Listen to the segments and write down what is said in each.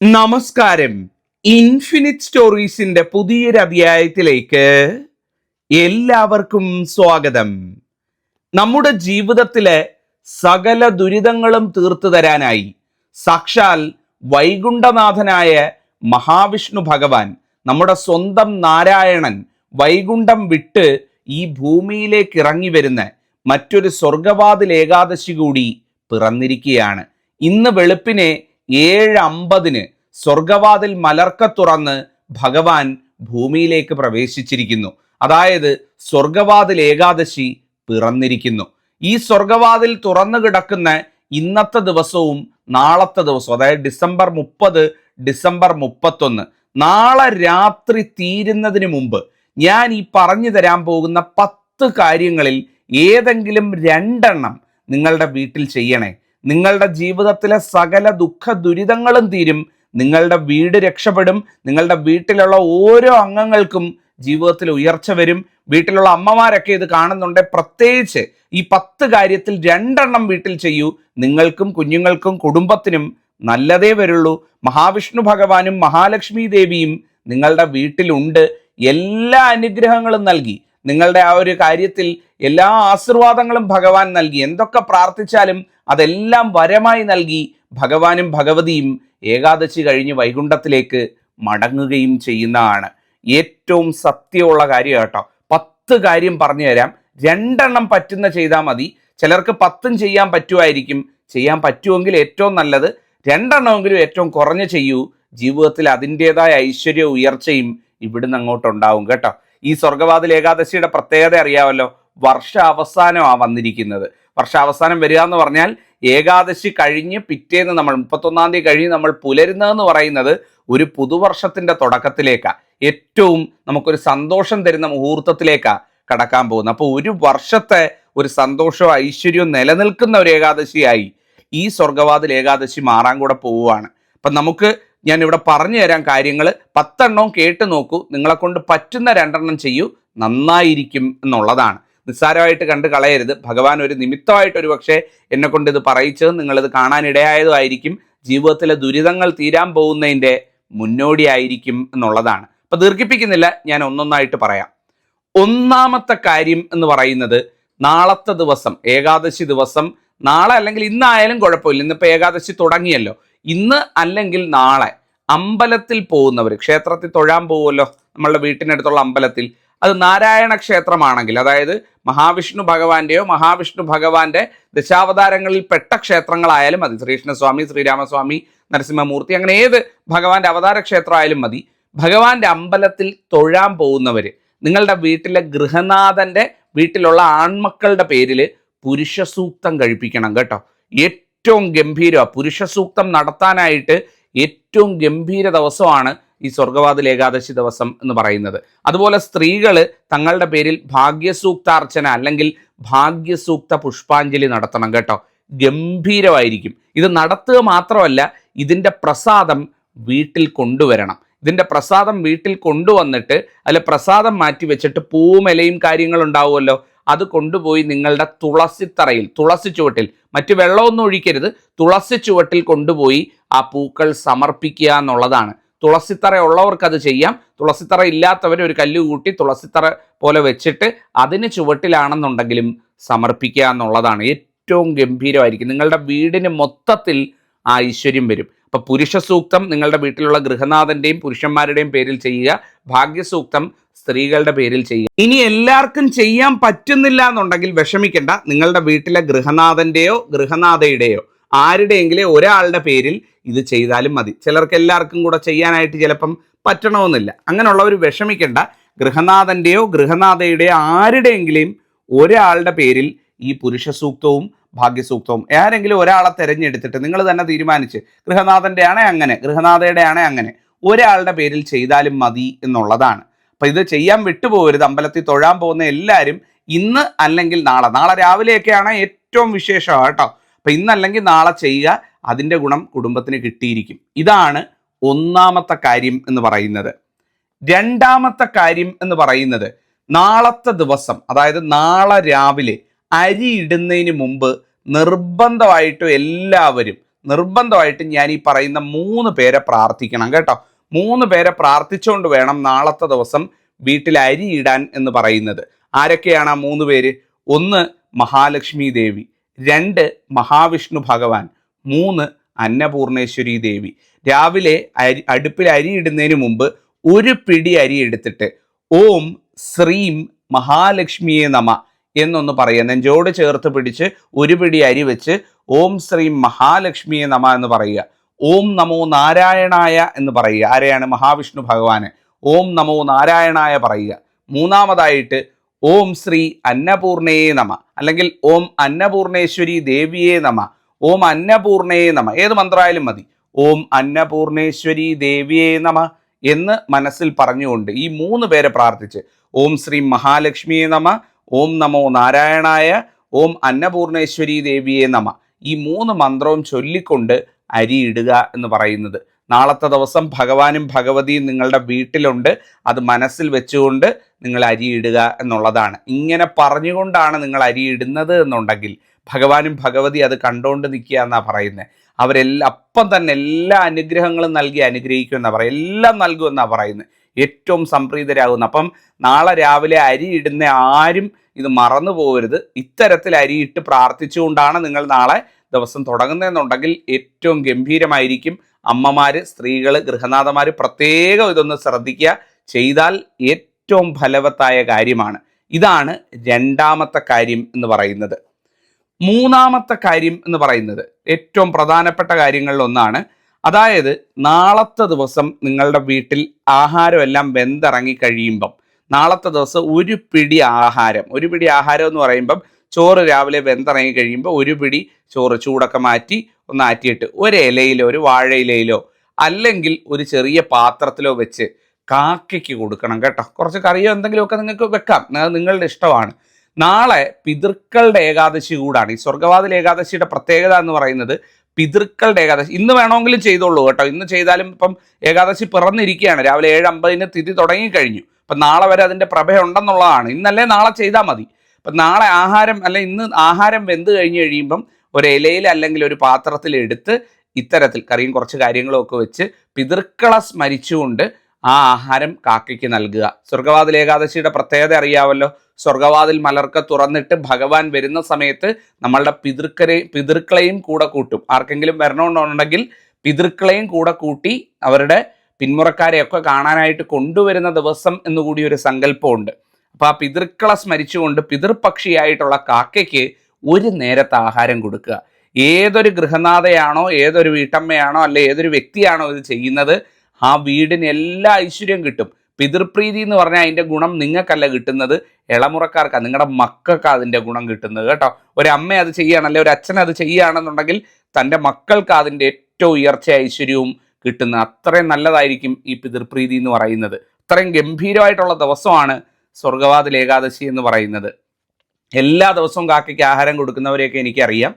നമസ്കാരം. ഇൻഫിനിറ്റ് സ്റ്റോറീസിന്റെ പുതിയൊരു അധ്യായത്തിലേക്ക് എല്ലാവർക്കും സ്വാഗതം. നമ്മുടെ ജീവിതത്തിലെ സകല ദുരിതങ്ങളും തീർത്തു തരാനായി സാക്ഷാൽ വൈകുണ്ഠനാഥനായ മഹാവിഷ്ണു ഭഗവാൻ നമ്മുടെ സ്വന്തം നാരായണൻ വൈകുണ്ഠം വിട്ട് ഈ ഭൂമിയിലേക്ക് ഇറങ്ങി വരുന്ന മറ്റൊരു സ്വർഗവാതിൽ ഏകാദശി കൂടി പിറന്നിരിക്കുകയാണ്. ഇന്ന് വെളുപ്പിനെ ഏഴ് അമ്പതിന് സ്വർഗവാതിൽ മലർക്ക തുറന്ന് ഭഗവാൻ ഭൂമിയിലേക്ക് പ്രവേശിച്ചിരിക്കുന്നു. അതായത് സ്വർഗവാതിൽ ഏകാദശി പിറന്നിരിക്കുന്നു. ഈ സ്വർഗവാതിൽ തുറന്നു കിടക്കുന്ന ഇന്നത്തെ ദിവസവും നാളത്തെ ദിവസവും അതായത് ഡിസംബർ മുപ്പത് ഡിസംബർ മുപ്പത്തൊന്ന് നാളെ രാത്രി തീരുന്നതിന് മുമ്പ് ഞാൻ ഈ പറഞ്ഞു തരാൻ പോകുന്ന പത്ത് കാര്യങ്ങളിൽ ഏതെങ്കിലും രണ്ടെണ്ണം നിങ്ങളുടെ വീട്ടിൽ ചെയ്യണേ. നിങ്ങളുടെ ജീവിതത്തിലെ സകല ദുഃഖ ദുരിതങ്ങളും തീരും. നിങ്ങളുടെ വീട് രക്ഷപ്പെടും. നിങ്ങളുടെ വീട്ടിലുള്ള ഓരോ അംഗങ്ങൾക്കും ജീവിതത്തിൽ ഉയർച്ച വരും. വീട്ടിലുള്ള അമ്മമാരൊക്കെ ഇത് കാണുന്നുണ്ട്. പ്രത്യേകിച്ച് ഈ പത്ത് കാര്യത്തിൽ രണ്ടെണ്ണം വീട്ടിൽ ചെയ്യൂ. നിങ്ങൾക്കും കുഞ്ഞുങ്ങൾക്കും കുടുംബത്തിനും നല്ലതേ വരുള്ളൂ. മഹാവിഷ്ണു ഭഗവാനും മഹാലക്ഷ്മി ദേവിയും നിങ്ങളുടെ വീട്ടിലുണ്ട്. എല്ലാ അനുഗ്രഹങ്ങളും നൽകി. നിങ്ങളുടെ ആ ഒരു കാര്യത്തിൽ എല്ലാ ആശീർവാദങ്ങളും ഭഗവാൻ നൽകി. എന്തൊക്കെ പ്രാർത്ഥിച്ചാലും അതെല്ലാം വരമായി നൽകി ഭഗവാനും ഭഗവതിയും ഏകാദശി കഴിഞ്ഞ് വൈകുണ്ഠത്തിലേക്ക് മടങ്ങുകയും ചെയ്യുന്നതാണ്. ഏറ്റവും സത്യമുള്ള കാര്യം കേട്ടോ. പത്ത് കാര്യം പറഞ്ഞു തരാം. രണ്ടെണ്ണം പറ്റുന്ന ചെയ്താൽ മതി. ചിലർക്ക് പത്തും ചെയ്യാൻ പറ്റുമായിരിക്കും. ചെയ്യാൻ പറ്റുമെങ്കിൽ ഏറ്റവും നല്ലത് രണ്ടെണ്ണമെങ്കിലും ഏറ്റവും കുറഞ്ഞ് ചെയ്യൂ. ജീവിതത്തിൽ അതിന്റെതായ ഐശ്വര്യ ഉയർച്ചയും ഇവിടുന്ന് അങ്ങോട്ടുണ്ടാവും കേട്ടോ. ഈ സ്വർഗവാതിൽ ഏകാദശിയുടെ പ്രത്യേകത അറിയാമല്ലോ. വർഷ അവസാനമാണ് വന്നിരിക്കുന്നത്. വർഷാവസാനം വരിക എന്ന് പറഞ്ഞാൽ ഏകാദശി കഴിഞ്ഞ് പിറ്റേന്ന് നമ്മൾ മുപ്പത്തൊന്നാം തീയതി കഴിഞ്ഞ് നമ്മൾ പുലരുന്നതെന്ന് പറയുന്നത് ഒരു പുതുവർഷത്തിന്റെ തുടക്കത്തിലേക്കാണ് ഏറ്റവും നമുക്കൊരു സന്തോഷം തരുന്ന മുഹൂർത്തത്തിലേക്കാണ് കടക്കാൻ പോകുന്നത്. അപ്പോൾ ഒരു വർഷത്തെ ഒരു സന്തോഷവും ഐശ്വര്യവും നിലനിൽക്കുന്ന ഒരു ഏകാദശിയായി ഈ സ്വർഗവാതിൽ ഏകാദശി മാറാൻ കൂടെ പോവുകയാണ്. അപ്പം നമുക്ക് ഞാൻ ഇവിടെ പറഞ്ഞു തരാൻ കാര്യങ്ങൾ. പത്തെണ്ണവും കേട്ട് നോക്കൂ. നിങ്ങളെ കൊണ്ട് പറ്റുന്ന രണ്ടെണ്ണം ചെയ്യൂ. നന്നായിരിക്കും എന്നുള്ളതാണ്. നിസ്സാരമായിട്ട് കണ്ട് കളയരുത്. ഭഗവാൻ ഒരു നിമിത്തമായിട്ട് ഒരു പക്ഷേ എന്നെ കൊണ്ട് ഇത് പറയിച്ചത് നിങ്ങളിത് കാണാനിടയായതുമായിരിക്കും. ജീവിതത്തിലെ ദുരിതങ്ങൾ തീരാൻ പോകുന്നതിന്റെ മുന്നോടിയായിരിക്കും എന്നുള്ളതാണ്. അപ്പൊ ദീർഘിപ്പിക്കുന്നില്ല ഞാൻ ഒന്നൊന്നായിട്ട് പറയാം. ഒന്നാമത്തെ കാര്യം എന്ന് പറയുന്നത് നാളത്തെ ദിവസം ഏകാദശി ദിവസം. നാളെ അല്ലെങ്കിൽ ഇന്നായാലും കുഴപ്പമില്ല. ഇന്നിപ്പോൾ ഏകാദശി തുടങ്ങിയല്ലോ. ഇന്ന് അല്ലെങ്കിൽ നാളെ അമ്പലത്തിൽ പോകുന്നവർ ക്ഷേത്രത്തിൽ തൊഴാൻ പോകുമല്ലോ നമ്മളുടെ വീട്ടിനടുത്തുള്ള അമ്പലത്തിൽ. അത് നാരായണ ക്ഷേത്രമാണെങ്കിൽ അതായത് മഹാവിഷ്ണു ഭഗവാന്റെയോ മഹാവിഷ്ണു ഭഗവാന്റെ ദശാവതാരങ്ങളിൽ പെട്ട ക്ഷേത്രങ്ങളായാലും മതി. ശ്രീകൃഷ്ണസ്വാമി ശ്രീരാമസ്വാമി നരസിംഹമൂർത്തി അങ്ങനെ ഏത് ഭഗവാന്റെ അവതാര ക്ഷേത്രമായാലും മതി. ഭഗവാന്റെ അമ്പലത്തിൽ തൊഴാൻ പോകുന്നവർ നിങ്ങളുടെ വീട്ടിലെ ഗൃഹനാഥന്റെ വീട്ടിലുള്ള ആൺമക്കളുടെ പേരിൽ പുരുഷസൂക്തം കഴിപ്പിക്കണം കേട്ടോ. ഏറ്റവും ഗംഭീരമാണ് പുരുഷസൂക്തം നടത്താനായിട്ട് ഏറ്റവും ഗംഭീര ദിവസമാണ് ഈ സ്വർഗവാതിൽ ഏകാദശി ദിവസം എന്ന് പറയുന്നത്. അതുപോലെ സ്ത്രീകൾ തങ്ങളുടെ പേരിൽ ഭാഗ്യസൂക്താർച്ചന അല്ലെങ്കിൽ ഭാഗ്യസൂക്ത പുഷ്പാഞ്ജലി നടത്തണം കേട്ടോ. ഗംഭീരമായിരിക്കും. ഇത് നടത്തുക മാത്രമല്ല ഇതിന്റെ പ്രസാദം വീട്ടിൽ കൊണ്ടുവരണം. ഇതിന്റെ പ്രസാദം വീട്ടിൽ കൊണ്ടുവന്നിട്ട് അതിൽ പ്രസാദം മാറ്റി വെച്ചിട്ട് പൂമലയും കാര്യങ്ങളും കാര്യങ്ങൾ ഉണ്ടാവുമല്ലോ. അത് കൊണ്ടുപോയി നിങ്ങളുടെ തുളസിത്തറയിൽ തുളസി ചുവട്ടിൽ മറ്റു വെള്ളമൊന്നും ഒഴിക്കരുത്. തുളസി ചുവട്ടിൽ കൊണ്ടുപോയി ആ പൂക്കൾ സമർപ്പിക്കുക എന്നുള്ളതാണ്. തുളസിത്തറ ഉള്ളവർക്ക് അത് ചെയ്യാം. തുളസിത്തറ ഇല്ലാത്തവർ ഒരു കല്ല് കൂട്ടി തുളസിത്തറ പോലെ വെച്ചിട്ട് അതിന് ചുവട്ടിലാണെന്നുണ്ടെങ്കിലും സമർപ്പിക്കുക എന്നുള്ളതാണ് ഏറ്റവും ഗംഭീരമായിരിക്കും. നിങ്ങളുടെ വീടിന് മൊത്തത്തിൽ ആ ഐശ്വര്യം വരും. അപ്പൊ പുരുഷ സൂക്തം നിങ്ങളുടെ വീട്ടിലുള്ള ഗൃഹനാഥന്റെയും പുരുഷന്മാരുടെയും പേരിൽ ചെയ്യുക. ഭാഗ്യസൂക്തം സ്ത്രീകളുടെ പേരിൽ ചെയ്യുക. ഇനി എല്ലാവർക്കും ചെയ്യാൻ പറ്റുന്നില്ല എന്നുണ്ടെങ്കിൽ വിഷമിക്കേണ്ട. നിങ്ങളുടെ വീട്ടിലെ ഗൃഹനാഥന്റെയോ ഗൃഹനാഥയുടെയോ ആരുടെയെങ്കിലും ഒരാളുടെ പേരിൽ ഇത് ചെയ്താലും മതി. ചിലർക്ക് എല്ലാവർക്കും കൂടെ ചെയ്യാനായിട്ട് ചിലപ്പം പറ്റണമെന്നില്ല. അങ്ങനെയുള്ളവർ വിഷമിക്കേണ്ട. ഗൃഹനാഥന്റെയോ ഗൃഹനാഥയുടെയോ ആരുടെയെങ്കിലും ഒരാളുടെ പേരിൽ ഈ പുരുഷ സൂക്തവും ഭാഗ്യസൂക്തവും ആരെങ്കിലും ഒരാളെ തിരഞ്ഞെടുത്തിട്ട് നിങ്ങൾ തന്നെ തീരുമാനിച്ച് ഗൃഹനാഥന്റെ ആണേ അങ്ങനെ ഗൃഹനാഥയുടെ ആണേ അങ്ങനെ ഒരാളുടെ പേരിൽ ചെയ്താലും മതി എന്നുള്ളതാണ്. അപ്പം ഇത് ചെയ്യാൻ വിട്ടുപോകരുത്. അമ്പലത്തിൽ തൊഴാൻ പോകുന്ന എല്ലാവരും ഇന്ന് അല്ലെങ്കിൽ നാളെ നാളെ രാവിലെയൊക്കെയാണ് ഏറ്റവും വിശേഷം കേട്ടോ. അപ്പൊ ഇന്നല്ലെങ്കിൽ നാളെ ചെയ്യുക അതിന്റെ ഗുണം കുടുംബത്തിന് കിട്ടിയിരിക്കും. ഇതാണ് ഒന്നാമത്തെ കാര്യം എന്ന് പറയുന്നത്. രണ്ടാമത്തെ കാര്യം എന്ന് പറയുന്നത് നാളത്തെ ദിവസം അതായത് നാളെ രാവിലെ അരി ഇടുന്നതിന് മുമ്പ് നിർബന്ധമായിട്ടും എല്ലാവരും നിർബന്ധമായിട്ടും ഞാൻ ഈ പറയുന്ന മൂന്ന് പേരെ പ്രാർത്ഥിക്കണം കേട്ടോ. മൂന്ന് പേരെ പ്രാർത്ഥിച്ചുകൊണ്ട് വേണം നാളത്തെ ദിവസം വീട്ടിൽ അരി ഇടാൻ എന്ന് പറയുന്നത്. ആരൊക്കെയാണ് ആ മൂന്ന് പേര്? ഒന്ന് മഹാലക്ഷ്മി ദേവി രണ്ട് മഹാവിഷ്ണു ഭഗവാൻ മൂന്ന് അന്നപൂർണേശ്വരി ദേവി. രാവിലെ അരി അടുപ്പിൽ അരി ഇടുന്നതിന് മുമ്പ് ഒരു പിടി അരി എടുത്തിട്ട് ഓം ശ്രീം മഹാലക്ഷ്മിയെ നമ എന്നൊന്ന് പറയുക. നെഞ്ചോട് ചേർത്ത് പിടിച്ച് ഒരു പിടി അരി വെച്ച് ഓം ശ്രീം മഹാലക്ഷ്മിയെ നമ എന്ന് പറയുക. ഓം നമോ നാരായണായ എന്ന് പറയുക. ആരെയാണ്? മഹാവിഷ്ണു ഭഗവാന്. ഓം നമോ നാരായണായ പറയുക. മൂന്നാമതായിട്ട് ഓം ശ്രീ അന്നപൂർണയെ നമ. അല്ലെങ്കിൽ ഓം അന്നപൂർണേശ്വരി ദേവിയെ നമ. ഓം അന്നപൂർണയെ നമ. ഏത് മന്ത്രമായാലും മതി. ഓം അന്നപൂർണേശ്വരി ദേവിയെ നമ എന്ന് മനസ്സിൽ പറഞ്ഞുകൊണ്ട് ഈ മൂന്ന് പേരെ പ്രാർത്ഥിച്ച് ഓം ശ്രീ മഹാലക്ഷ്മിയെ നമ ഓം നമോ നാരായണായ ഓം അന്നപൂർണേശ്വരി ദേവിയെ നമ ഈ മൂന്ന് മന്ത്രവും ചൊല്ലിക്കൊണ്ട് അരിയിടുക എന്ന് പറയുന്നത് നാളത്തെ ദിവസം ഭഗവാനും ഭഗവതിയും നിങ്ങളുടെ വീട്ടിലുണ്ട്. അത് മനസ്സിൽ വെച്ചുകൊണ്ട് നിങ്ങൾ അരിയിടുക എന്നുള്ളതാണ്. ഇങ്ങനെ പറഞ്ഞുകൊണ്ടാണ് നിങ്ങൾ അരിയിടുന്നത് എന്നുണ്ടെങ്കിൽ ഭഗവാനും ഭഗവതി അത് കണ്ടുകൊണ്ട് നിൽക്കുക എന്നാണ് പറയുന്നത് അവരെല്ലാം അപ്പം തന്നെ എല്ലാ അനുഗ്രഹങ്ങളും നൽകി അനുഗ്രഹിക്കും എന്നാ പറയുക എല്ലാം നൽകുമെന്നാണ് പറയുന്നത് ഏറ്റവും സംപ്രീതരാകുന്നു. അപ്പം നാളെ രാവിലെ അരി ഇടുന്ന ആരും ഇത് മറന്നു പോകരുത് ഇത്തരത്തിൽ അരിയിട്ട് പ്രാർത്ഥിച്ചുകൊണ്ടാണ് നിങ്ങൾ നാളെ ദിവസം തുടങ്ങുന്നതെന്നുണ്ടെങ്കിൽ ഏറ്റവും ഗംഭീരമായിരിക്കും അമ്മമാര് സ്ത്രീകൾ ഗൃഹനാഥമാര് പ്രത്യേകം ഇതൊന്ന് ശ്രദ്ധിക്കുക. ചെയ്താൽ ഏറ്റവും ഫലവത്തായ കാര്യമാണ്. ഇതാണ് രണ്ടാമത്തെ കാര്യം എന്ന് പറയുന്നത്. മൂന്നാമത്തെ കാര്യം എന്ന് പറയുന്നത് ഏറ്റവും പ്രധാനപ്പെട്ട കാര്യങ്ങളിൽ ഒന്നാണ്. അതായത് നാളത്തെ ദിവസം നിങ്ങളുടെ വീട്ടിൽ ആഹാരമെല്ലാം വെന്തിറങ്ങി കഴിയുമ്പം നാളത്തെ ദിവസം ഒരു പിടി ആഹാരം ഒരു പിടി ആഹാരം എന്ന് പറയുമ്പം ചോറ് രാവിലെ വെന്തിറങ്ങി കഴിയുമ്പോൾ ഒരു പിടി ചോറ് ചൂടൊക്കെ മാറ്റി ഒന്ന് ആറ്റിയിട്ട് ഒരു ഇലയിലോ ഒരു വാഴയിലയിലോ അല്ലെങ്കിൽ ഒരു ചെറിയ പാത്രത്തിലോ വെച്ച് കാക്കയ്ക്ക് കൊടുക്കണം കേട്ടോ. കുറച്ച് കറിയോ എന്തെങ്കിലുമൊക്കെ നിങ്ങൾക്ക് വെക്കാം. അത് നിങ്ങളുടെ ഇഷ്ടമാണ്. നാളെ പിതൃക്കളുടെ ഏകാദശി കൂടാണ്. ഈ സ്വർഗവാതിൽ ഏകാദശിയുടെ പ്രത്യേകത എന്ന് പറയുന്നത് പിതൃക്കളുടെ ഏകാദശി. ഇന്ന് വേണമെങ്കിലും ചെയ്തോളൂ കേട്ടോ. ഇന്ന് ചെയ്താലും ഇപ്പം ഏകാദശി പിറന്നിരിക്കുകയാണ്. രാവിലെ ഏഴ് അമ്പതിന് തിഥി തുടങ്ങിക്കഴിഞ്ഞു. അപ്പം നാളെ വരെ അതിന്റെ പ്രഭ ഉണ്ടെന്നുള്ളതാണ്. ഇന്നല്ലേ നാളെ ചെയ്താൽ മതി. അപ്പം നാളെ ആഹാരം അല്ലെ ഇന്ന് ആഹാരം വെന്ത് കഴിഞ്ഞ് കഴിയുമ്പം ഒരു ഇലയിൽ അല്ലെങ്കിൽ ഒരു പാത്രത്തിൽ എടുത്ത് ഇത്തരത്തിൽ കറിയും കുറച്ച് കാര്യങ്ങളും ഒക്കെ വെച്ച് പിതൃക്കളെ സ്മരിച്ചുകൊണ്ട് ആ ആഹാരം കാക്കയ്ക്ക് നൽകുക. സ്വർഗവാതിൽ ഏകാദശിയുടെ പ്രത്യേകത അറിയാവല്ലോ. സ്വർഗവാതിൽ മലർക്ക തുറന്നിട്ട് ഭഗവാൻ വരുന്ന സമയത്ത് നമ്മളുടെ പിതൃക്കരെ പിതൃക്കളെയും കൂടെ കൂട്ടും. ആർക്കെങ്കിലും വരണമെന്നുണ്ടെങ്കിൽ പിതൃക്കളെയും കൂടെ കൂട്ടി അവരുടെ പിന്മുറക്കാരെയൊക്കെ കാണാനായിട്ട് കൊണ്ടുവരുന്ന ദിവസം എന്നുകൂടി ഒരു സങ്കല്പമുണ്ട്. അപ്പൊ ആ പിതൃക്കളെ സ്മരിച്ചുകൊണ്ട് പിതൃപക്ഷിയായിട്ടുള്ള കാക്കയ്ക്ക് ഒരു നേരത്തെ ആഹാരം കൊടുക്കുക. ഏതൊരു ഗൃഹനാഥയാണോ ഏതൊരു വീട്ടമ്മയാണോ അല്ലെ ഏതൊരു വ്യക്തിയാണോ ഇത് ചെയ്യുന്നത് ആ വീടിന് എല്ലാ ഐശ്വര്യം കിട്ടും. പിതൃപ്രീതി എന്ന് പറഞ്ഞാൽ അതിന്റെ ഗുണം നിങ്ങൾക്കല്ല കിട്ടുന്നത് ഇളമുറക്കാർക്കാണ് നിങ്ങളുടെ മക്കൾക്ക് അതിന്റെ ഗുണം കിട്ടുന്നത് കേട്ടോ. ഒരു അമ്മ അത് അല്ലെ ഒരു അച്ഛൻ അത് ചെയ്യുകയാണെന്നുണ്ടെങ്കിൽ തന്റെ മക്കൾക്ക് അതിന്റെ ഏറ്റവും ഉയർച്ച ഐശ്വര്യവും കിട്ടുന്ന അത്രയും നല്ലതായിരിക്കും ഈ പിതൃപ്രീതി എന്ന് പറയുന്നത്. അത്രയും ഗംഭീരമായിട്ടുള്ള ദിവസമാണ് സ്വർഗവാതിൽ ഏകാദശി എന്ന് പറയുന്നത്. എല്ലാ ദിവസവും കാക്കയ്ക്ക് ആഹാരം കൊടുക്കുന്നവരെയൊക്കെ എനിക്കറിയാം.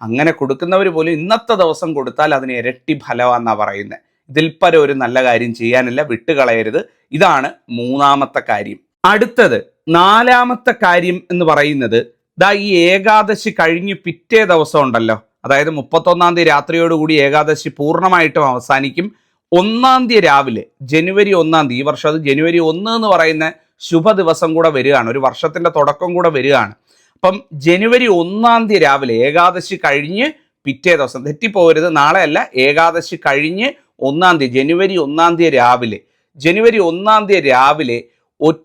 അങ്ങനെ കൊടുക്കുന്നവർ പോലും ഇന്നത്തെ ദിവസം കൊടുത്താൽ അതിന് ഇരട്ടി ഫലമാണെന്നാണ് പറയുന്നത് ഇതിൽ പരം ഒരു നല്ല കാര്യം ചെയ്യാനില്ല വിട്ടുകളയരുത്. ഇതാണ് മൂന്നാമത്തെ കാര്യം. അടുത്തത് നാലാമത്തെ കാര്യം എന്ന് പറയുന്നത് ദാ ഈ ഏകാദശി കഴിഞ്ഞ് പിറ്റേ ദിവസം ഉണ്ടല്ലോ. അതായത് മുപ്പത്തൊന്നാം തീയതി രാത്രിയോടുകൂടി ഏകാദശി പൂർണമായിട്ടും അവസാനിക്കും. ഒന്നാം തീയതി രാവിലെ ജനുവരി ഒന്നാം തീയതി ഈ വർഷം അത് ജനുവരി ഒന്ന് എന്ന് പറയുന്ന ശുഭ ദിവസം കൂടെ വരികയാണ്. ഒരു വർഷത്തിന്റെ തുടക്കം കൂടെ വരികയാണ്. അപ്പം ജനുവരി ഒന്നാം തീയതി രാവിലെ ഏകാദശി കഴിഞ്ഞ് പിറ്റേ ദിവസം തെറ്റിപ്പോകരുത് നാളെയല്ല ഏകാദശി കഴിഞ്ഞ് ഒന്നാം തീയതി ജനുവരി ഒന്നാം തീയതി രാവിലെ. ജനുവരി ഒന്നാം തീയതി രാവിലെ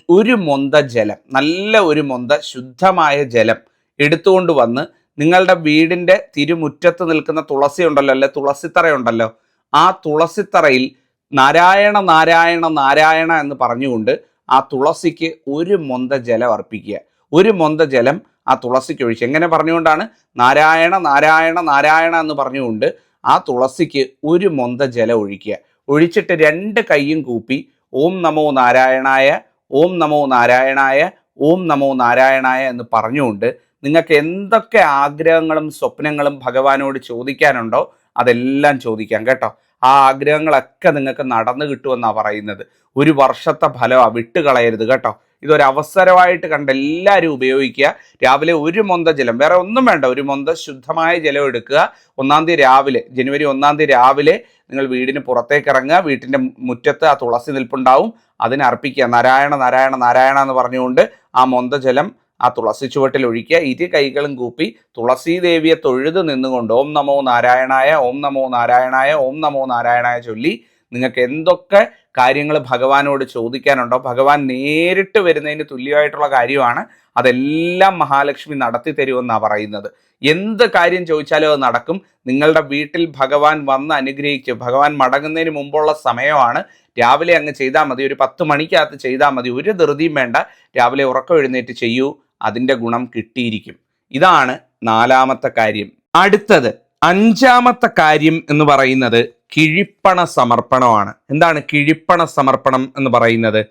ഒരു മൊന്ത ജലം നല്ല ഒരു മൊന്ത ശുദ്ധമായ ജലം എടുത്തുകൊണ്ട് വന്ന് നിങ്ങളുടെ വീടിന്റെ തിരുമുറ്റത്ത് നിൽക്കുന്ന തുളസി ഉണ്ടല്ലോ അല്ലെ? തുളസിത്തറയുണ്ടല്ലോ. ആ തുളസിത്തറയിൽ നാരായണ നാരായണ നാരായണ എന്ന് പറഞ്ഞുകൊണ്ട് ആ തുളസിക്ക് ഒരു മൊന്ത ജലം അർപ്പിക്കുക. ഒരു മൊന്ത ജലം ആ തുളസിക്ക് ഒഴിച്ച്. എങ്ങനെ പറഞ്ഞുകൊണ്ടാണ്? നാരായണ നാരായണ നാരായണ എന്ന് പറഞ്ഞുകൊണ്ട് ആ തുളസിക്ക് ഒരു മൊന്ത ജലം ഒഴിക്കുക. ഒഴിച്ചിട്ട് രണ്ട് കൈയും കൂപ്പി ഓം നമോ നാരായണായ ഓം നമോ നാരായണായ ഓം നമോ നാരായണായ എന്ന് പറഞ്ഞുകൊണ്ട് നിങ്ങൾക്ക് എന്തൊക്കെ ആഗ്രഹങ്ങളും സ്വപ്നങ്ങളും ഭഗവാനോട് ചോദിക്കാനുണ്ടോ അതെല്ലാം ചോദിക്കാം കേട്ടോ. ആ ആഗ്രഹങ്ങളൊക്കെ നിങ്ങൾക്ക് നടന്നു കിട്ടുമെന്നാണ് പറയുന്നത്. ഒരു വർഷത്തെ ഫലമാണ് വിട്ടുകളയരുത് കേട്ടോ. ഇതൊരവസരമായിട്ട് കണ്ട് എല്ലാവരും ഉപയോഗിക്കുക. രാവിലെ ഒരു മൊന്ത ജലം വേറെ ഒന്നും വേണ്ട ഒരു മൊന്ത ശുദ്ധമായ ജലം എടുക്കുക. ഒന്നാം തീയതി രാവിലെ ജനുവരി ഒന്നാം തീയതി രാവിലെ നിങ്ങൾ വീടിന് പുറത്തേക്ക് ഇറങ്ങുക. വീട്ടിന്റെ മുറ്റത്ത് ആ തുളസി നിൽപ്പുണ്ടാവും. അതിനർപ്പിക്കുക നാരായണ നാരായണ നാരായണ എന്ന് പറഞ്ഞുകൊണ്ട് ആ മൊന്ത ജലം ആ തുളസി ചുവട്ടിൽ ഒഴിക്കുക. ഇരു കൈകളും കൂപ്പി തുളസി ദേവിയെ തൊഴുത് നിന്നുകൊണ്ട് ഓം നമോ നാരായണായ ഓം നമോ നാരായണായ ഓം നമോ നാരായണായ ചൊല്ലി നിങ്ങൾക്ക് എന്തൊക്കെ കാര്യങ്ങൾ ഭഗവാനോട് ചോദിക്കാനുണ്ടോ? ഭഗവാൻ നേരിട്ട് വരുന്നതിന് തുല്യമായിട്ടുള്ള കാര്യമാണ്. അതെല്ലാം മഹാലക്ഷ്മി നടത്തി തരുമെന്നാണ് പറയുന്നത്. എന്ത് കാര്യം ചോദിച്ചാലും അത് നടക്കും. നിങ്ങളുടെ വീട്ടിൽ ഭഗവാൻ വന്ന് അനുഗ്രഹിക്കും. ഭഗവാൻ മടങ്ങുന്നതിന് മുമ്പുള്ള സമയമാണ്. രാവിലെ അങ്ങ് ചെയ്താൽ മതി. ഒരു പത്ത് മണിക്കകത്ത് ചെയ്താൽ മതി. ഒരു ധൃതിയും വേണ്ട. രാവിലെ ഉറക്കം എഴുന്നേറ്റ് ചെയ്യൂ. അതിന്റെ ഗുണം കിട്ടിയിരിക്കും. ഇതാണ് നാലാമത്തെ കാര്യം. അടുത്തത് അഞ്ചാമത്തെ കാര്യം എന്ന് പറയുന്നത് കിഴിപ്പണ സമർപ്പണമാണ്. എന്താണ് കിഴിപ്പണ സമർപ്പണം എന്ന് പറയുന്നത്?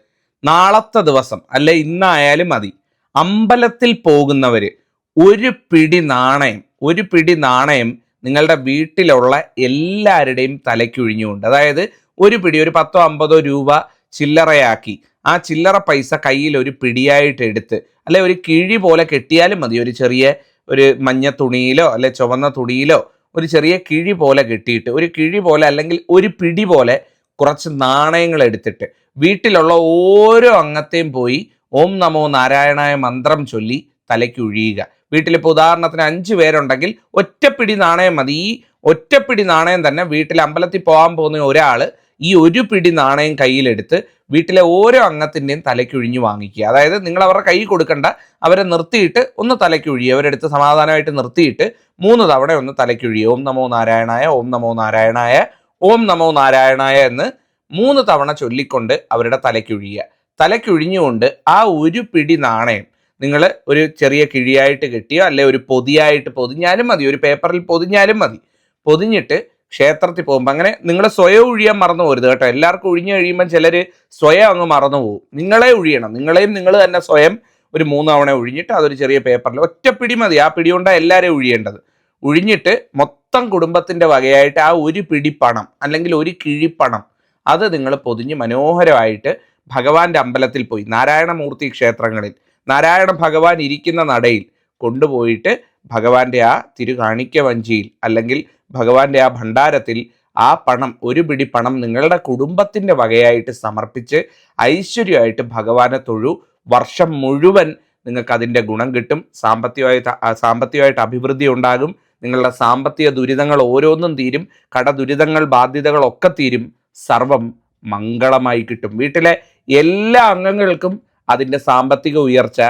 നാളത്തെ ദിവസം അല്ലെ ഇന്നായാലും മതി. അമ്പലത്തിൽ പോകുന്നവർ ഒരു പിടി നാണയം ഒരു പിടി നാണയം നിങ്ങളുടെ വീട്ടിലുള്ള എല്ലാവരുടെയും തലയ്ക്കൊഴിഞ്ഞുകൊണ്ട് അതായത് ഒരു പിടി ഒരു പത്തോ അമ്പതോ രൂപ ചില്ലറയാക്കി. ആ ചില്ലറ പൈസ കയ്യിൽ ഒരു പിടിയായിട്ട് എടുത്ത് അല്ലെ ഒരു കിഴി പോലെ കെട്ടിയാലും മതി. ഒരു ചെറിയ ഒരു മഞ്ഞ തുണിയിലോ അല്ലെ ചുവന്ന തുണിയിലോ ഒരു ചെറിയ കിഴി പോലെ കെട്ടിയിട്ട് ഒരു കിഴി പോലെ അല്ലെങ്കിൽ ഒരു പിടി പോലെ കുറച്ച് നാണയങ്ങൾ എടുത്തിട്ട് വീട്ടിലുള്ള ഓരോ അംഗത്തെയും പോയി ഓം നമോ നാരായണായ മന്ത്രം ചൊല്ലി തലയ്ക്ക് ഒഴിയുക. വീട്ടിലിപ്പോൾ ഉദാഹരണത്തിന് അഞ്ച് പേരുണ്ടെങ്കിൽ ഒറ്റപ്പിടി നാണയം മതി. ഈ ഒറ്റപ്പിടി നാണയം തന്നെ വീട്ടിൽ അമ്പലത്തിൽ പോകാൻ പോകുന്ന ഒരാൾ ഈ ഒരു പിടി നാണയം കയ്യിലെടുത്ത് വീട്ടിലെ ഓരോ അംഗത്തിന്റെയും തലയ്ക്കൊഴിഞ്ഞു വാങ്ങിക്കുക. അതായത് നിങ്ങൾ അവരുടെ കൈ കൊടുക്കണ്ട അവരെ നിർത്തിയിട്ട് ഒന്ന് തലയ്ക്കൊഴിയുക അവരെടുത്ത് സമാധാനമായിട്ട് നിർത്തിയിട്ട് മൂന്ന് തവണ ഒന്ന് തലയ്ക്കൊഴിയുക ഓം നമോ നാരായണായ ഓം നമോ നാരായണായ ഓം നമോ നാരായണായ എന്ന് മൂന്ന് തവണ ചൊല്ലിക്കൊണ്ട് അവരുടെ തലയ്ക്കൊഴിയുക തലയ്ക്കൊഴിഞ്ഞുകൊണ്ട് ആ ഒരു പിടി നാണയം നിങ്ങൾ ഒരു ചെറിയ കിഴിയായിട്ട് കെട്ടിയോ അല്ലെ ഒരു പൊതിയായിട്ട് പൊതിഞ്ഞാലും മതി. ഒരു പേപ്പറിൽ പൊതിഞ്ഞാലും മതി. പൊതിഞ്ഞിട്ട് ക്ഷേത്രത്തിൽ പോകുമ്പോൾ അങ്ങനെ നിങ്ങൾ സ്വയം ഒഴിയാൻ മറന്നു പോരുത് കേട്ടോ. എല്ലാവർക്കും ഒഴിഞ്ഞു കഴിയുമ്പോൾ ചിലർ സ്വയം അങ്ങ് മറന്നു പോകും. നിങ്ങളെ ഒഴിയണം. നിങ്ങളെയും നിങ്ങൾ തന്നെ സ്വയം ഒരു മൂന്ന് തവണ ഒഴിഞ്ഞിട്ട് അതൊരു ചെറിയ പേപ്പറിൽ ഒറ്റ പിടി മതി. ആ പിടി കൊണ്ടാണ് എല്ലാവരെയും ഒഴിയേണ്ടത്. ഒഴിഞ്ഞിട്ട് മൊത്തം കുടുംബത്തിന്റെ വകയായിട്ട് ആ ഒരു പിടി പണം അല്ലെങ്കിൽ ഒരു കിഴിപ്പണം അത് നിങ്ങൾ പൊതിഞ്ഞ് മനോഹരമായിട്ട് ഭഗവാന്റെ അമ്പലത്തിൽ പോയി നാരായണമൂർത്തി ക്ഷേത്രങ്ങളിൽ നാരായണ ഭഗവാൻ ഇരിക്കുന്ന നടയിൽ കൊണ്ടുപോയിട്ട് ഭഗവാന്റെ ആ തിരുകാണിക്ക വഞ്ചിയിൽ അല്ലെങ്കിൽ ഭഗവാന്റെ ആ ഭണ്ഡാരത്തിൽ ആ പണം ഒരു പിടി പണം നിങ്ങളുടെ കുടുംബത്തിന്റെ വകയായിട്ട് സമർപ്പിച്ച് ഐശ്വര്യമായിട്ട് ഭഗവാനെ തൊഴു. വർഷം മുഴുവൻ നിങ്ങൾക്ക് അതിന്റെ ഗുണം കിട്ടും. സാമ്പത്തികമായിട്ട് സാമ്പത്തികമായിട്ട് അഭിവൃദ്ധി ഉണ്ടാകും. നിങ്ങളുടെ സാമ്പത്തിക ദുരിതങ്ങൾ ഓരോന്നും തീരും. കടദുരിതങ്ങൾ ബാധ്യതകളൊക്കെ തീരും. സർവം മംഗളമായി കിട്ടും. വീട്ടിലെ എല്ലാ അംഗങ്ങൾക്കും അതിന്റെ സാമ്പത്തിക ഉയർച്ച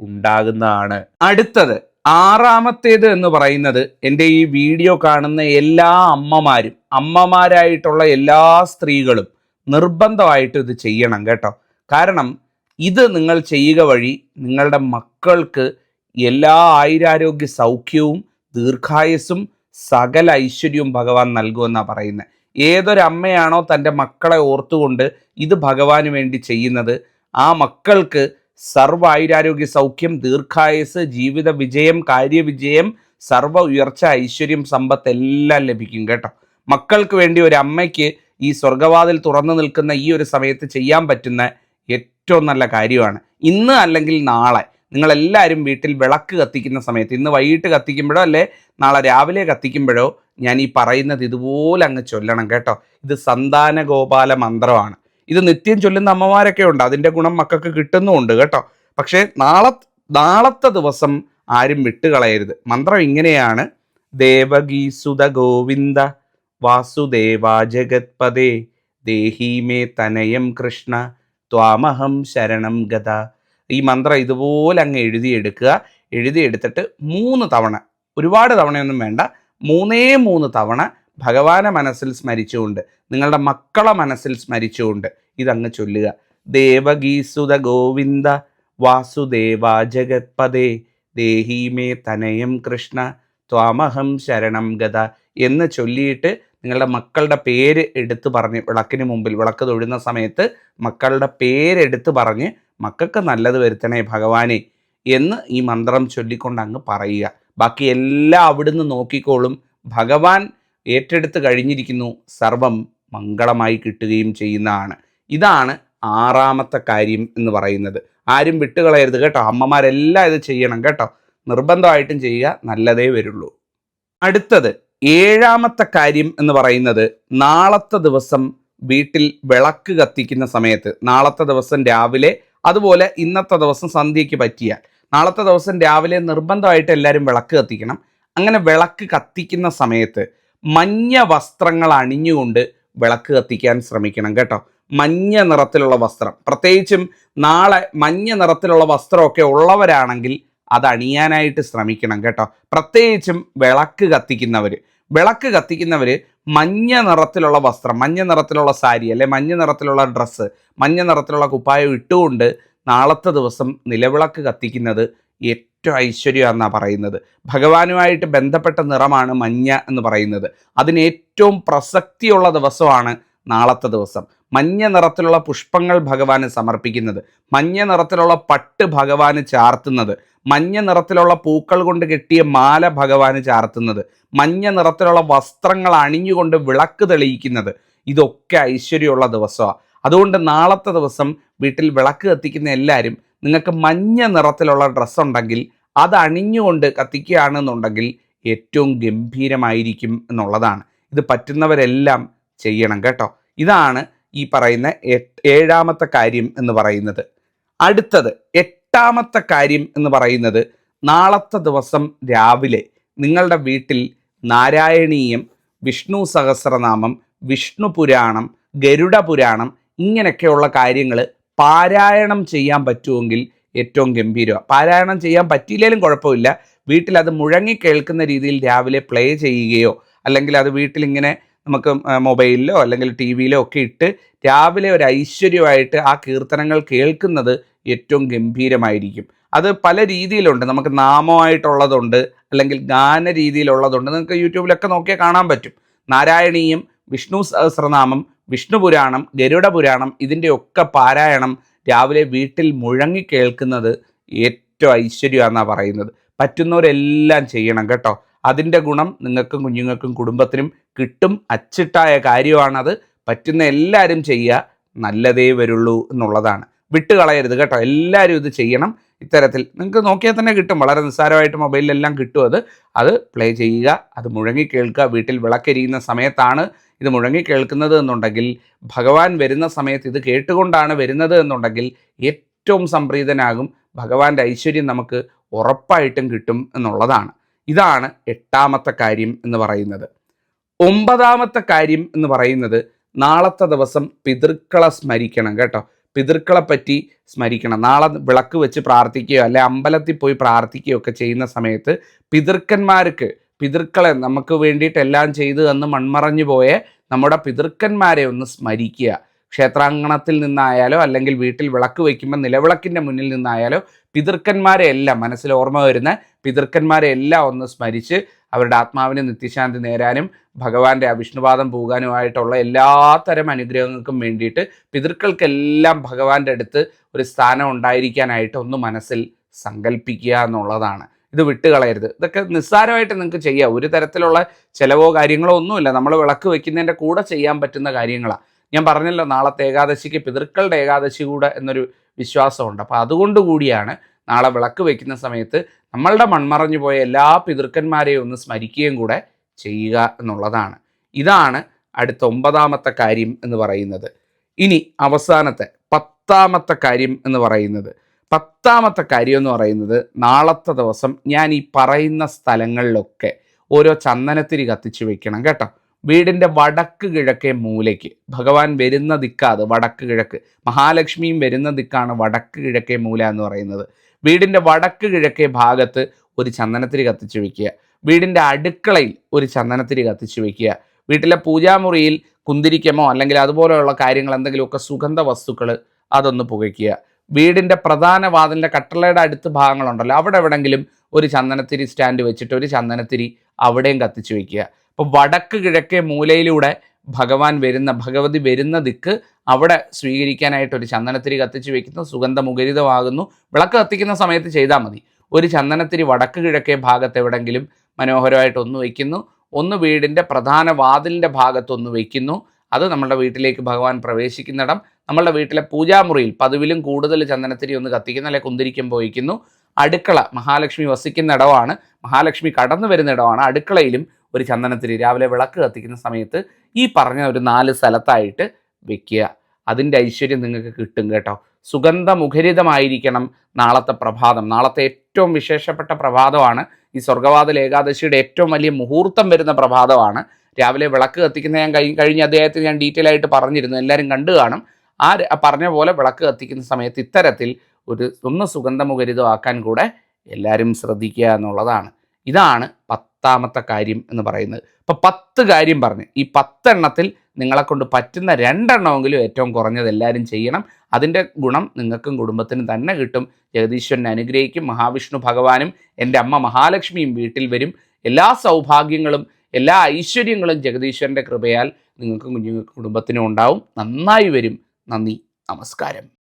ഉണ്ടാകുന്നതാണ്. അടുത്തത് ആറാമത്തേത് എന്ന് പറയുന്നത് എന്റെ ഈ വീഡിയോ കാണുന്ന എല്ലാ അമ്മമാരും അമ്മമാരായിട്ടുള്ള എല്ലാ സ്ത്രീകളും നിർബന്ധമായിട്ട് ഇത് ചെയ്യണം കേട്ടോ. കാരണം ഇത് നിങ്ങൾ ചെയ്യുക വഴി നിങ്ങളുടെ മക്കൾക്ക് എല്ലാ ആയുരാരോഗ്യ സൗഖ്യവും ദീർഘായുസ്സും സകല ഐശ്വര്യവും ഭഗവാൻ നൽകുമെന്നാണ് പറയുന്നത്. ഏതൊരമ്മയാണോ തന്റെ മക്കളെ ഓർത്തുകൊണ്ട് ഇത് ഭഗവാന് വേണ്ടി ചെയ്യുന്നത് ആ മക്കൾക്ക് സർവ ആയുരാരോഗ്യ സൗഖ്യം ദീർഘായുസ് ജീവിത വിജയം കാര്യവിജയം സർവ ഉയർച്ച ഐശ്വര്യം സമ്പത്ത് എല്ലാം ലഭിക്കും കേട്ടോ. മക്കൾക്ക് വേണ്ടി ഒരു അമ്മയ്ക്ക് ഈ സ്വർഗവാതിൽ തുറന്നു നിൽക്കുന്ന ഈ ഒരു സമയത്ത് ചെയ്യാൻ പറ്റുന്ന ഏറ്റവും നല്ല കാര്യമാണ്. ഇന്ന് അല്ലെങ്കിൽ നാളെ നിങ്ങളെല്ലാവരും വീട്ടിൽ വിളക്ക് കത്തിക്കുന്ന സമയത്ത് ഇന്ന് വൈകിട്ട് കത്തിക്കുമ്പോഴോ അല്ലെ നാളെ രാവിലെ കത്തിക്കുമ്പോഴോ ഞാൻ ഈ പറയുന്നത് ഇതുപോലെ അങ്ങ് ചൊല്ലണം കേട്ടോ. ഇത് സന്താന ഗോപാല മന്ത്രമാണ്. ഇത് നിത്യം ചൊല്ലുന്ന അമ്മമാരൊക്കെ ഉണ്ട്. അതിന്റെ ഗുണം മക്കൾക്ക് കിട്ടുന്നുമുണ്ട് കേട്ടോ. പക്ഷേ നാളെ നാളത്തെ ദിവസം ആരും വിട്ടുകളയരുത്. മന്ത്രം ഇങ്ങനെയാണ്. ദേവഗീസുത ഗോവിന്ദ വാസുദേവ ജഗത്പദേ ദേഹി മേ തനയം കൃഷ്ണ ത്വാമഹം ശരണം ഗത ഈ മന്ത്രം ഇതുപോലെ അങ്ങ് എഴുതിയെടുക്കുക. എഴുതിയെടുത്തിട്ട് മൂന്ന് തവണ ഒരുപാട് തവണയൊന്നും വേണ്ട. മൂന്നേ മൂന്ന് തവണ ഭഗവാനെ മനസ്സിൽ സ്മരിച്ചുകൊണ്ട് നിങ്ങളുടെ മക്കളെ മനസ്സിൽ സ്മരിച്ചുകൊണ്ട് ഇതങ്ങ് ചൊല്ലുക. ദേവഗീസുത ഗോവിന്ദ വാസുദേവ ജഗത്പദേ ദേഹീമേ തനയം കൃഷ്ണ ത്വാമഹം ശരണം ഗത എന്ന് ചൊല്ലിയിട്ട് നിങ്ങളുടെ മക്കളുടെ പേര് എടുത്തു പറഞ്ഞ് വിളക്കിന് മുമ്പിൽ വിളക്ക് തൊഴുന്ന സമയത്ത് മക്കളുടെ പേരെടുത്ത് പറഞ്ഞ് മക്കൾക്ക് നല്ലത് വരുത്തണേ ഭഗവാനെ എന്ന് ഈ മന്ത്രം ചൊല്ലിക്കൊണ്ട് അങ്ങ് പറയുക. ബാക്കി എല്ലാം അവിടുന്ന് നോക്കിക്കോളും. ഭഗവാൻ ഏറ്റെടുത്ത് കഴിഞ്ഞിരിക്കുന്നു. സർവം മംഗളമായി കിട്ടുകയും ചെയ്യുന്നതാണ്. ഇതാണ് ആറാമത്തെ കാര്യം എന്ന് പറയുന്നത്. ആരും വിട്ടുകളയരുത് കേട്ടോ. അമ്മമാരെല്ലാം ഇത് ചെയ്യണം കേട്ടോ. നിർബന്ധമായിട്ടും ചെയ്യുക നല്ലതേ വരുള്ളൂ. അടുത്തത് ഏഴാമത്തെ കാര്യം എന്ന് പറയുന്നത് നാളത്തെ ദിവസം വീട്ടിൽ വിളക്ക് കത്തിക്കുന്ന സമയത്ത്. നാളത്തെ ദിവസം രാവിലെ അതുപോലെ ഇന്നത്തെ ദിവസം സന്ധ്യയ്ക്ക് പറ്റിയാൽ. നാളത്തെ ദിവസം രാവിലെ നിർബന്ധമായിട്ട് എല്ലാവരും വിളക്ക് കത്തിക്കണം. അങ്ങനെ വിളക്ക് കത്തിക്കുന്ന സമയത്ത് മഞ്ഞ വസ്ത്രങ്ങൾ അണിഞ്ഞുകൊണ്ട് വിളക്ക് കത്തിക്കാൻ ശ്രമിക്കണം കേട്ടോ. മഞ്ഞ നിറത്തിലുള്ള വസ്ത്രം. പ്രത്യേകിച്ചും നാളെ മഞ്ഞ നിറത്തിലുള്ള വസ്ത്രമൊക്കെ ഉള്ളവരാണെങ്കിൽ അത് അണിയാനായിട്ട് ശ്രമിക്കണം കേട്ടോ. പ്രത്യേകിച്ചും വിളക്ക് കത്തിക്കുന്നവർ വിളക്ക് കത്തിക്കുന്നവർ മഞ്ഞ നിറത്തിലുള്ള വസ്ത്രം മഞ്ഞ നിറത്തിലുള്ള സാരി അല്ലെ മഞ്ഞ നിറത്തിലുള്ള ഡ്രസ്സ് മഞ്ഞ നിറത്തിലുള്ള കുപ്പായം ഇട്ടുകൊണ്ട് നാളത്തെ ദിവസം നിലവിളക്ക് കത്തിക്കുന്നത് ഏറ്റവും ഐശ്വര്യമെന്നാണ് പറയുന്നത്. ഭഗവാനുമായിട്ട് ബന്ധപ്പെട്ട നിറമാണ് മഞ്ഞ എന്ന് പറയുന്നത്. അതിന് ഏറ്റവും പ്രസക്തിയുള്ള ദിവസമാണ് നാളത്തെ ദിവസം. മഞ്ഞ നിറത്തിലുള്ള പുഷ്പങ്ങൾ ഭഗവാന് സമർപ്പിക്കുന്നത്. മഞ്ഞ നിറത്തിലുള്ള പട്ട് ഭഗവാന് ചാർത്തുന്നത്. മഞ്ഞ നിറത്തിലുള്ള പൂക്കൾ കൊണ്ട് കെട്ടിയ മാല ഭഗവാന് ചാർത്തുന്നത്. മഞ്ഞ നിറത്തിലുള്ള വസ്ത്രങ്ങൾ അണിഞ്ഞുകൊണ്ട് വിളക്ക് തെളിയിക്കുന്നത്. ഇതൊക്കെ ഐശ്വര്യമുള്ള ദിവസമാണ് അതുകൊണ്ട് നാളത്തെ ദിവസം വീട്ടിൽ വിളക്ക് കത്തിക്കുന്ന എല്ലാവരും നിങ്ങൾക്ക് മഞ്ഞ നിറത്തിലുള്ള ഡ്രസ്സ് ഉണ്ടെങ്കിൽ അത് അണിഞ്ഞുകൊണ്ട് കത്തിക്കുകയാണെന്നുണ്ടെങ്കിൽ ഏറ്റവും ഗംഭീരമായിരിക്കും എന്നുള്ളതാണ്. ഇത് പറ്റുന്നവരെല്ലാം ചെയ്യണം കേട്ടോ. ഇതാണ് ഈ പറയുന്ന ഏഴാമത്തെ കാര്യം എന്ന് പറയുന്നത്. അടുത്തത് എട്ടാമത്തെ കാര്യം എന്ന് പറയുന്നത് നാളത്തെ ദിവസം രാവിലെ നിങ്ങളുടെ വീട്ടിൽ നാരായണീയം വിഷ്ണു സഹസ്രനാമം വിഷ്ണു പുരാണം ഗരുഡ പുരാണം ഇങ്ങനെയൊക്കെയുള്ള കാര്യങ്ങൾ പാരായണം ചെയ്യാൻ പറ്റുമെങ്കിൽ ഏറ്റവും ഗംഭീരമാണ് പാരായണം ചെയ്യാൻ പറ്റിയില്ലെങ്കിലും കുഴപ്പമില്ല. വീട്ടിൽ അത് മുഴങ്ങി കേൾക്കുന്ന രീതിയിൽ രാവിലെ പ്ലേ ചെയ്യുകയോ അല്ലെങ്കിൽ അത് വീട്ടിലിങ്ങനെ നമുക്ക് മൊബൈലിലോ അല്ലെങ്കിൽ ടി വിയിലോ ഒക്കെ ഇട്ട് രാവിലെ ഒരു ഐശ്വര്യമായിട്ട് ആ കീർത്തനങ്ങൾ കേൾക്കുന്നത് ഏറ്റവും ഗംഭീരമായിരിക്കും. അത് പല രീതിയിലുണ്ട്. നമുക്ക് നാമമായിട്ടുള്ളതുണ്ട് അല്ലെങ്കിൽ ഗാന രീതിയിലുള്ളതുണ്ട് നിങ്ങൾക്ക് യൂട്യൂബിലൊക്കെ നോക്കിയാൽ കാണാൻ പറ്റും. നാരായണീയം വിഷ്ണു സഹസ്രനാമം വിഷ്ണു പുരാണം ഗരുഡ പുരാണം ഇതിന്റെയൊക്കെ പാരായണം രാവിലെ വീട്ടിൽ മുഴങ്ങി കേൾക്കുന്നത് ഏറ്റവും ഐശ്വര്യമാണെന്നാണ് പറയുന്നത്. പറ്റുന്നവരെല്ലാം ചെയ്യണം കേട്ടോ. അതിന്റെ ഗുണം നിങ്ങൾക്കും കുഞ്ഞുങ്ങൾക്കും കുടുംബത്തിനും കിട്ടും. അച്ചിട്ടായ കാര്യമാണത്. പറ്റുന്ന എല്ലാവരും ചെയ്യുക. നല്ലതേ വരുള്ളൂ എന്നുള്ളതാണ്. വിട്ടുകളയരുത് കേട്ടോ. എല്ലാവരും ഇത് ചെയ്യണം. ഇത്തരത്തിൽ നിങ്ങൾക്ക് നോക്കിയാൽ തന്നെ കിട്ടും. വളരെ നിസ്സാരമായിട്ട് മൊബൈലിലെല്ലാം കിട്ടും അത്. അത് പ്ലേ ചെയ്യുക അത് മുഴങ്ങി കേൾക്കുക. വീട്ടിൽ വിളക്കെരിയുന്ന സമയത്താണ് ഇത് മുഴങ്ങി കേൾക്കുന്നത് എന്നുണ്ടെങ്കിൽ ഭഗവാൻ വരുന്ന സമയത്ത് ഇത് കേട്ടുകൊണ്ടാണ് വരുന്നത് എന്നുണ്ടെങ്കിൽ ഏറ്റവും സംപ്രീതനാകും. ഭഗവാന്റെ ഐശ്വര്യം നമുക്ക് ഉറപ്പായിട്ടും കിട്ടും എന്നുള്ളതാണ്. ഇതാണ് എട്ടാമത്തെ കാര്യം എന്ന് പറയുന്നത്. ഒമ്പതാമത്തെ കാര്യം എന്ന് പറയുന്നത് നാളത്തെ ദിവസം പിതൃക്കളെ സ്മരിക്കണം കേട്ടോ. പിതൃക്കളെ പറ്റി സ്മരിക്കണം. നാളെ വിളക്ക് വെച്ച് പ്രാർത്ഥിക്കുകയോ അല്ലെ അമ്പലത്തിൽ പോയി പ്രാർത്ഥിക്കുകയോ ഒക്കെ ചെയ്യുന്ന സമയത്ത് പിതൃക്കന്മാർക്ക് പിതൃക്കളെ നമുക്ക് വേണ്ടിയിട്ട് എല്ലാം ചെയ്തു എന്ന് മൺമറഞ്ഞു പോയ നമ്മുടെ പിതൃക്കന്മാരെ ഒന്ന് സ്മരിക്കുക. ക്ഷേത്രാങ്കണത്തിൽ നിന്നായാലോ അല്ലെങ്കിൽ വീട്ടിൽ വിളക്ക് വയ്ക്കുമ്പോൾ നിലവിളക്കിന്റെ മുന്നിൽ നിന്നായാലോ പിതൃക്കന്മാരെ എല്ലാം മനസ്സിൽ ഓർമ്മ വരുന്ന പിതൃക്കന്മാരെ എല്ലാം ഒന്ന് സ്മരിച്ച് അവരുടെ ആത്മാവിന് നിത്യശാന്തി നേരാനും ഭഗവാന്റെ അവിഷ്ണുവാദം പോകാനുമായിട്ടുള്ള എല്ലാത്തരം അനുഗ്രഹങ്ങൾക്കും വേണ്ടിയിട്ട് പിതൃക്കൾക്കെല്ലാം ഭഗവാന്റെ അടുത്ത് ഒരു സ്ഥാനം ഉണ്ടായിരിക്കാനായിട്ട് ഒന്ന് മനസ്സിൽ സങ്കല്പിക്കുക എന്നുള്ളതാണ്. ഇത് വിട്ടുകളയരുത്. ഇതൊക്കെ നിസ്സാരമായിട്ട് നിങ്ങൾക്ക് ചെയ്യാം. ഒരു തരത്തിലുള്ള ചിലവോ കാര്യങ്ങളോ ഒന്നുമില്ല. നമ്മൾ വിളക്ക് വെക്കുന്നതിന്റെ കൂടെ ചെയ്യാൻ പറ്റുന്ന കാര്യങ്ങളാണ് ഞാൻ പറഞ്ഞല്ലോ നാളത്തെ ഏകാദശിക്ക് പിതൃക്കളുടെ ഏകാദശി കൂടെ എന്നൊരു വിശ്വാസമുണ്ട്. അപ്പോൾ അതുകൊണ്ട് കൂടിയാണ് നാളെ വിളക്ക് വയ്ക്കുന്ന സമയത്ത് നമ്മളുടെ മൺമറഞ്ഞു പോയ എല്ലാ പിതൃക്കന്മാരെയും ഒന്ന് സ്മരിക്കുകയും കൂടെ ചെയ്യുക എന്നുള്ളതാണ്. ഇതാണ് അടുത്ത ഒമ്പതാമത്തെ കാര്യം എന്ന് പറയുന്നത്. ഇനി അവസാനത്തെ പത്താമത്തെ കാര്യം എന്ന് പറയുന്നത്. പത്താമത്തെ കാര്യം എന്ന് പറയുന്നത് നാളത്തെ ദിവസം ഞാൻ ഈ പറയുന്ന സ്ഥലങ്ങളിലൊക്കെ ഓരോ ചന്ദനത്തിരി കത്തിച്ച് വെക്കണം കേട്ടോ. വീടിന്റെ വടക്ക് കിഴക്കേ മൂലയ്ക്ക്. ഭഗവാൻ വരുന്ന ദിക്കാത് വടക്ക് കിഴക്ക്. മഹാലക്ഷ്മിയും വരുന്ന ദിക്കാണ് വടക്ക് കിഴക്കേ മൂല എന്ന് പറയുന്നത്. വീടിന്റെ വടക്ക് കിഴക്കേ ഭാഗത്ത് ഒരു ചന്ദനത്തിരി കത്തിച്ചു വയ്ക്കുക വീടിന്റെ അടുക്കളയിൽ ഒരു ചന്ദനത്തിരി കത്തിച്ചു വയ്ക്കുക വീട്ടിലെ പൂജാമുറിയിൽ കുന്തിരിക്കമോ അല്ലെങ്കിൽ അതുപോലെയുള്ള കാര്യങ്ങൾ എന്തെങ്കിലുമൊക്കെ സുഗന്ധ വസ്തുക്കൾ അതൊന്ന് പുകയ്ക്കുക. വീടിന്റെ പ്രധാന വാതിലിന്റെ കട്ടളയുടെ അടുത്ത് ഭാഗങ്ങളുണ്ടല്ലോ അവിടെ എവിടെങ്കിലും ഒരു ചന്ദനത്തിരി സ്റ്റാൻഡ് വെച്ചിട്ട് ഒരു ചന്ദനത്തിരി അവിടെയും കത്തിച്ചു വയ്ക്കുക അപ്പോൾ വടക്ക് കിഴക്കേ മൂലയിലൂടെ ഭഗവാൻ വരുന്ന ഭഗവതി വരുന്ന ദിക്ക് അവിടെ സ്വീകരിക്കാനായിട്ട് ഒരു ചന്ദനത്തിരി കത്തിച്ച് വെക്കുന്നു സുഗന്ധമുഖരിതമാകുന്നു. വിളക്ക് കത്തിക്കുന്ന സമയത്ത് ചെയ്താൽ മതി. ഒരു ചന്ദനത്തിരി വടക്ക് കിഴക്കേ ഭാഗത്ത് എവിടെങ്കിലും മനോഹരമായിട്ട് ഒന്ന് വയ്ക്കുന്നു ഒന്ന് വീടിന്റെ പ്രധാന വാതിലിന്റെ ഭാഗത്തൊന്ന് വയ്ക്കുന്നു അത് നമ്മളുടെ വീട്ടിലേക്ക് ഭഗവാൻ പ്രവേശിക്കുന്നിടം നമ്മളുടെ വീട്ടിലെ പൂജാമുറിയിൽ പതിവിലും കൂടുതൽ ചന്ദനത്തിരി ഒന്ന് കത്തിക്കുന്നു അല്ലെങ്കിൽ കുന്തിരിക്കം പോയിക്കുന്നു. അടുക്കള മഹാലക്ഷ്മി വസിക്കുന്ന ഇടമാണ്. മഹാലക്ഷ്മി കടന്നു വരുന്ന ഇടമാണ്. അടുക്കളയിലും ഒരു ചന്ദനത്തിരി രാവിലെ വിളക്ക് കത്തിക്കുന്ന സമയത്ത് ഈ പറഞ്ഞ ഒരു നാല് സ്ഥലത്തായിട്ട് വെക്കുക. അതിന്റെ ഐശ്വര്യം നിങ്ങൾക്ക് കിട്ടും കേട്ടോ. സുഗന്ധമുഖരിതമായിരിക്കണം നാളത്തെ പ്രഭാതം. നാളത്തെ ഏറ്റവും വിശേഷപ്പെട്ട പ്രഭാതമാണ് ഈ സ്വർഗവാതിൽ ഏകാദശിയുടെ ഏറ്റവും വലിയ മുഹൂർത്തം വരുന്ന പ്രഭാതമാണ്. രാവിലെ വിളക്ക് കത്തിക്കുന്ന ഞാൻ കഴിഞ്ഞ കഴിഞ്ഞ അദ്ദേഹത്തിന് ഞാൻ ഡീറ്റെയിൽ ആയിട്ട് പറഞ്ഞിരുന്നു. എല്ലാവരും കണ്ടു കാണും. ആ പറഞ്ഞ പോലെ വിളക്ക് കത്തിക്കുന്ന സമയത്ത് ഇത്തരത്തിൽ ഒരു ഒന്ന് സുഗന്ധമുഖരിതമാക്കാൻ കൂടെ എല്ലാവരും ശ്രദ്ധിക്കുക എന്നുള്ളതാണ്. ഇതാണ് പത്താമത്തെ കാര്യം എന്ന് പറയുന്നത്. ഇപ്പോൾ പത്ത് കാര്യം പറഞ്ഞ്. ഈ പത്തെണ്ണത്തിൽ നിങ്ങളെ കൊണ്ട് പറ്റുന്ന രണ്ടെണ്ണമെങ്കിലും ഏറ്റവും കുറഞ്ഞത് എല്ലാവരും ചെയ്യണം. അതിന്റെ ഗുണം നിങ്ങൾക്കും കുടുംബത്തിനും തന്നെ കിട്ടും. ജഗദീശ്വരനെ അനുഗ്രഹിക്കും. മഹാവിഷ്ണു ഭഗവാനും എന്റെ അമ്മ മഹാലക്ഷ്മിയും വീട്ടിൽ വരും. എല്ലാ സൗഭാഗ്യങ്ങളും എല്ലാ ഐശ്വര്യങ്ങളും ജഗദീശ്വരന്റെ കൃപയാൽ നിങ്ങൾക്കും കുഞ്ഞുങ്ങൾക്കും കുടുംബത്തിനും ഉണ്ടാവും. നന്നായി വരും. നന്ദി. നമസ്കാരം.